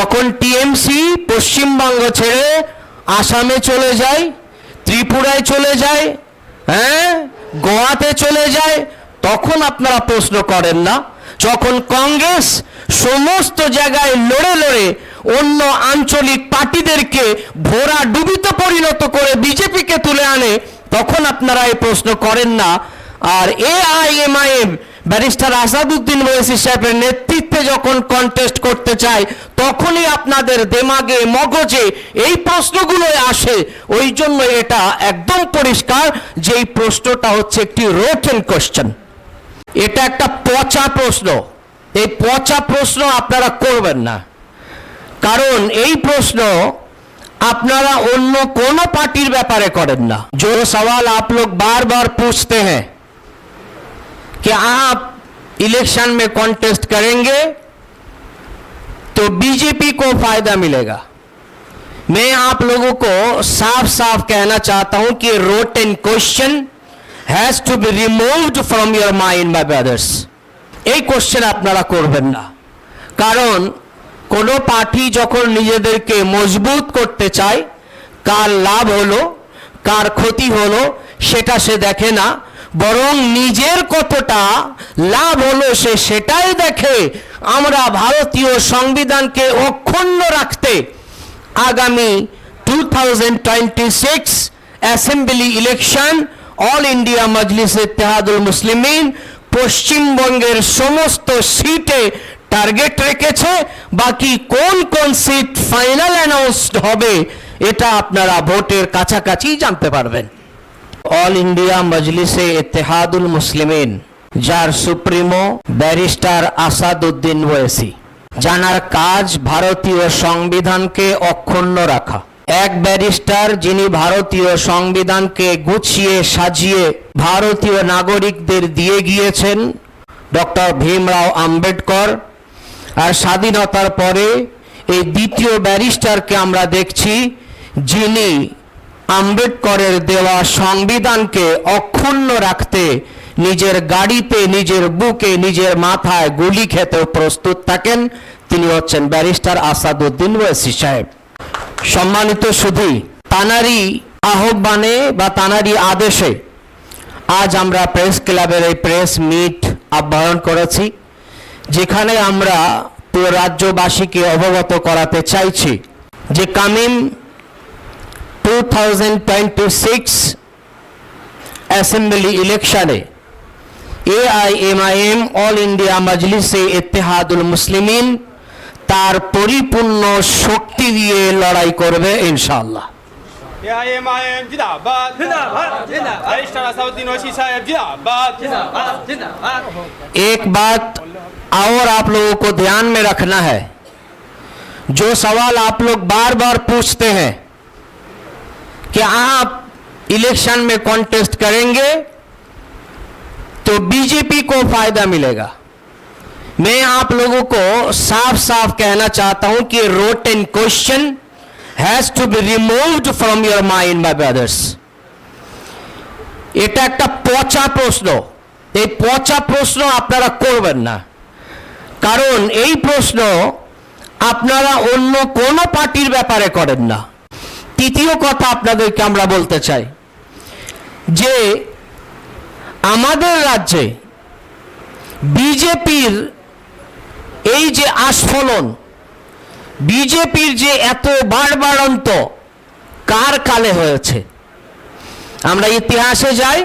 যখন টিএমসি পশ্চিমবঙ্গ ছেড়ে আসামে চলে যায়, ত্রিপুরায় চলে যায় হ্যাঁ গোয়াতে চলে যায়, তখন আপনারা প্রশ্ন করেন না। যখন কংগ্রেস সমস্ত জায়গায় লড়ে লড়ে অন্য আঞ্চলিক পার্টিদেরকে ভোরা ডুবিতে পরিণত করে বিজেপিকে তুলে আনে, তখন আপনারা এই প্রশ্ন করেন না। আর A I M I M barrister Asaduddin Owaisi সাহেবের নেতৃত্বে যখন কন্টেস্ট করতে চায় তখনই আপনাদের দেমাগে মগজে এই প্রশ্নগুলো আসে ওই জন্য এটা একদম পরিষ্কার যে এই প্রশ্নটা হচ্ছে একটি রোটেন কোশ্চেন এটা একটা পচা প্রশ্ন এই পচা প্রশ্ন আপনারা করবেন না কারণ এই প্রশ্ন আপনারা অন্য কোন পার্টির ব্যাপারে করেন না जो सवाल आप लोग बार बार पूछते हैं कि आप इलेक्शन में कॉन्टेस्ट करेंगे तो बीजेपी को फायदा मिलेगा मैं आप लोगों को साफ साफ कहना चाहता हूं कि rote and question has to be removed from your mind by brothers এই কোশ্চেন আপনারা করবেন না কারণ কোনো পার্টি যখন নিজেদেরকে মজবুত করতে চায় কার লাভ হলো কার ক্ষতি হলো সেটা সে দেখে না বরং নিজের কতটা লাভ হলো সে সেটাই দেখে আমরা ভারতীয় সংবিধানকে অক্ষুণ্ণ রাখতে আগামী two thousand twenty six assembly election all India Majlis Ittehadul Muslimeen পশ্চিমবঙ্গের সমস্ত সিটে টার্গেট রেখেছে। বাকি কোন কোন সিট ফাইনাল অ্যানাউন্সড হবে, এটা আপনারা ভোটের কাছাকাছি জানতে পারবেন। অল ইন্ডিয়া মজলিসে ইত্তেহাদুল মুসলিমিন যার সুপ্রিমো ব্যারিস্টার আসাদুদ্দিন ওয়েসি জানার কাজ ভারতীয় সংবিধানকে অক্ষুণ্ণ রাখা এক ব্যারিস্টার যিনি ভারতীয় সংবিধানকে গুছিয়ে সাজিয়ে ভারতীয় নাগরিকদের দিয়ে গিয়েছেন ডক্টর ভীমরাও আম্বেদকর আর স্বাধীনতার পরে এই দ্বিতীয় ব্যারিস্টারকে আমরা দেখছি যিনি আম্বেদকরের দেওয়া সংবিধানকে অক্ষুণ্ণ রাখতে নিজের গাড়িতে, নিজের বুকে, নিজের মাথায় গুলি খেতেও প্রস্তুত থাকেন তিনি হচ্ছেন ব্যারিস্টার আসাদুদ্দিন ওয়েসি সাহেব। সম্মানিত সুধী তানারি আহ্বানে বা তানারি আদেশে আজ আমরা প্রেস ক্লাবের এই প্রেস মিট আহ্বান করেছি, যেখানে আমরা পুরো রাজ্যবাসীকে অবগত করাতে চাইছি যে coming two thousand twenty six assembly ইলেকশনে AIMIM all India Majlise Ittehadul Muslimeen তার পরিপূর্ণ শক্তি দিয়ে লড়াই করবে ইনশাআল্লাহ AIMIM जिंदाबाद जिंदाबाद जिंदाबाद बैरिस्टर असाउद्दीन ओवैसी साहब जिंदाबाद जिंदाबाद जिंदाबाद एक बात और आप लोगों को ध्यान में रखना है जो सवाल आप लोग बार बार पूछते हैं कि आप इलेक्शन में कॉन्टेस्ट करेंगे तो बीजेपी को फायदा मिलेगा मैं आप लोगों को साफ साफ कहना चाहता हूं कि rote and question has to be removed from your mind by brothers এটা একটা পচা প্রশ্ন এই পচা প্রশ্ন আপনারা করবেন না কারণ এই প্রশ্ন আপনারা অন্য কোন পার্টির ব্যাপারে করেন না তৃতীয় কথা আপনাদেরকে আমরা বলতে চাই যে আমাদের রাজ্যে বিজেপির এই যে আস্ফলন, বিজেপির যে এত বাড়বাড়ন্ত কার কালে হয়েছে? আমরা ইতিহাসে যাই,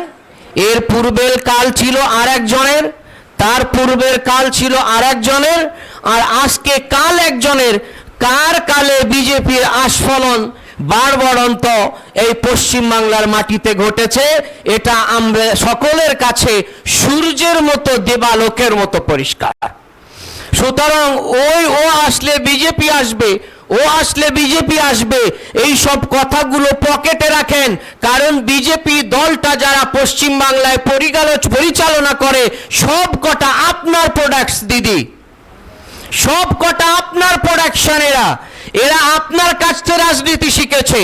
এর পূর্বের কাল ছিল আর একজনের তার পূর্বের কাল ছিল আর একজনের আর আজকে কাল একজনের, কার কালে বিজেপির আস্ফলন বাড়বড়ন্ত এই পশ্চিমবাংলার মাটিতে ঘটেছে। এটা আমরা সকলের কাছে সূর্যের মতো, দেবালোকের মতো পরিষ্কার। সুতরাং ওই ও আসলে বিজেপি আসবে, ও আসলে বিজেপি আসবে, এই সব কথাগুলো পকেটে রাখেন। কারণ বিজেপি দলটা যারা পশ্চিম বাংলায় পরিচালন পরিচালনা করে, সব কটা আপনার প্রোডাক্টস দিদি। সব কটা আপনার প্রোডাকশন এরা এরা আপনার কাছ থেকে রাজনীতি শিখেছে,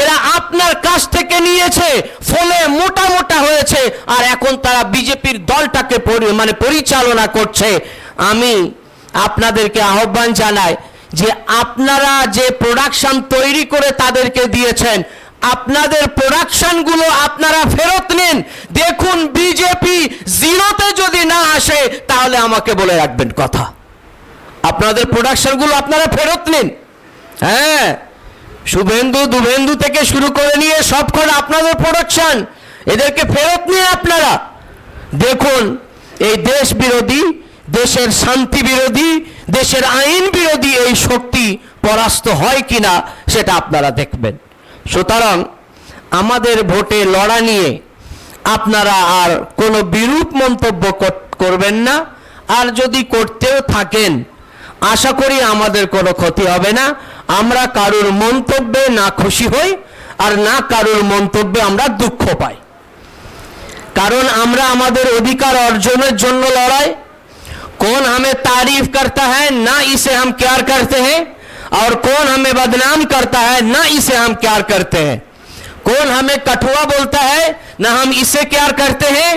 এরা আপনার কাছ থেকে নিয়েছে, ফলে মোটা মোটা হয়েছে, আর এখন তারা বিজেপির দলটাকে মানে পরিচালনা করছে। আমি আপনাদেরকে আহ্বান জানাই যে আপনারা যে প্রোডাকশন তৈরি করে তাদেরকে দিয়েছেন, আপনাদের প্রোডাকশনগুলো আপনারা ফেরত নিন। দেখুন বিজেপি জিরোতে যদি না আসে, তাহলে আমাকে বলে রাখবেন কথা। আপনাদের প্রোডাকশনগুলো আপনারা ফেরত নিন। হ্যাঁ শুভেন্দু দুভেন্দু থেকে শুরু করে নিয়ে সবক্ষণ আপনাদের প্রোডাকশন এদেরকে ফেরত নিয়ে আপনারা। দেখুন, এই দেশ বিরোধী, দেশের শান্তি বিরোধী, দেশের আইন বিরোধী এই শক্তি পরাস্ত হয় কিনা সেটা আপনারা দেখবেন। সুতরাং আমাদের ভোটে লড়া নিয়ে আপনারা আর কোনো বিরূপ মন্তব্য করবেন না। আর যদি করতেও থাকেন আশা করি আমাদের কোনো ক্ষতি হবে না আমরা কারুর মন্তব্যে না খুশি হই আর না কারুর মন্তব্যে আমরা দুঃখ পাই কারণ আমরা আমাদের অধিকার অর্জনের জন্য লড়াই कौन हमें तारीफ करता है ना इसे हम प्यार करते हैं और कौन हमें बदनाम करता है ना इसे हम प्यार करते हैं कौन हमें कठुआ बोलता है ना हम इसे प्यार करते हैं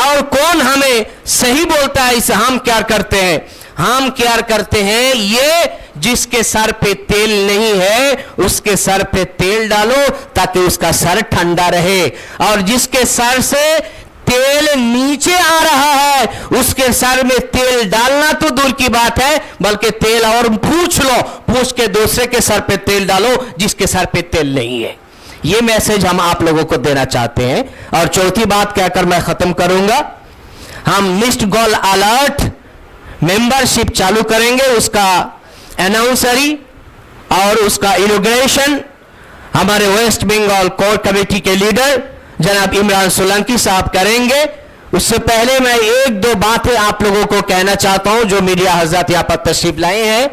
और कौन हमें सही बोलता है इसे हम प्यार करते हैं हम प्यार करते हैं, ये जिसके सर पे तेल नहीं है, उसके सर पे तेल डालो ताकि उसका सर ठंडा रहे। और जिसके सर से तेल नीचे आ रहा है, उसके सर में तेल डालना तो दूर की बात है, बल्कि तेल और पूछ लो, पूछ के दूसरे के सर पे तेल डालो, जिसके सर पे तेल नहीं है। ये मैसेज हम आप लोगों को देना चाहते हैं। और चौथी बात कहकर मैं खत्म करूँगा? हम मिस्ड कॉल अलर्ट मेंबरशिप चालू करेंगे, उसका अनाउंसरी और उसका इनोग्रेशन हमारे वेस्ट बंगाल कोर कमेटी के लीडर जनाब इमरान सोलंकी साहब करेंगे। उससे पहले मैं एक दो बातें आप लोगों को कहना चाहता हूँ, जो मीडिया हज़रत यहाँ पर तशरीफ़ लाए हैं,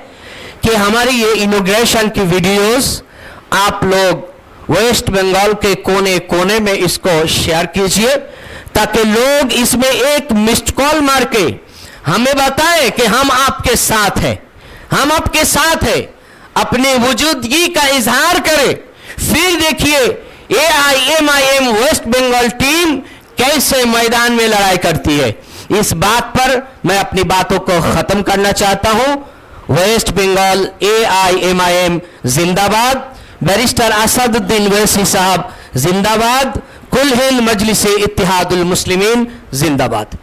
कि हमारी ये इनोग्रेशन की वीडियोस आप लोग वेस्ट बंगाल के कोने कोने में इसको शेयर कीजिए, ताकि लोग इसमें एक मिस्ड कॉल मार के हमें बताएँ कि हम आपके साथ हैं। हम आपके साथ हैं। अपनी वजूदगी का इजहार करें। फिर देखिए A I M I M West Bengal team कैसे मैदान में लड़ाई करती है। इस बात पर मैं अपनी बातों को खत्म करना चाहता हूँ। West Bengal A I M I M जिंदाबाद। बैरिस्टर असदुद्दीन वैसी साहब जिंदाबाद। कुल हिंद मजलिस इतिहादुल मुस्लिमीन जिंदाबाद।